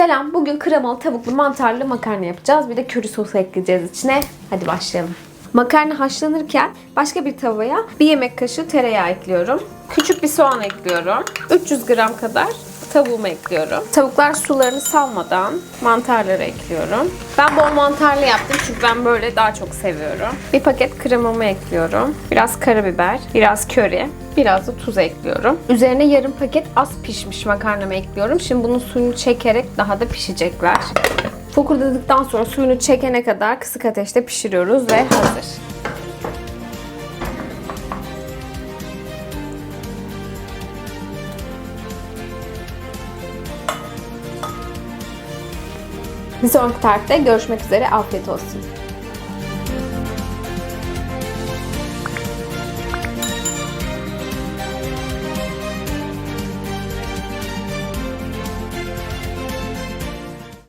Selam. Bugün kremalı tavuklu mantarlı makarna yapacağız. Bir de köri sosu ekleyeceğiz içine. Hadi başlayalım. Makarna haşlanırken başka bir tavaya bir yemek kaşığı tereyağı ekliyorum. Küçük bir soğan ekliyorum. 300 gram kadar tavuğumu ekliyorum. Tavuklar sularını salmadan mantarları ekliyorum. Ben bol mantarlı yaptım çünkü ben böyle daha çok seviyorum. Bir paket kremamı ekliyorum. Biraz karabiber, biraz köri, biraz da tuz ekliyorum. Üzerine yarım paket az pişmiş makarnamı ekliyorum. Şimdi bunun suyunu çekerek daha da pişecekler. Fokurdadıktan sonra suyunu çekene kadar kısık ateşte pişiriyoruz ve hazır. Bir sonraki tarifte görüşmek üzere. Afiyet olsun.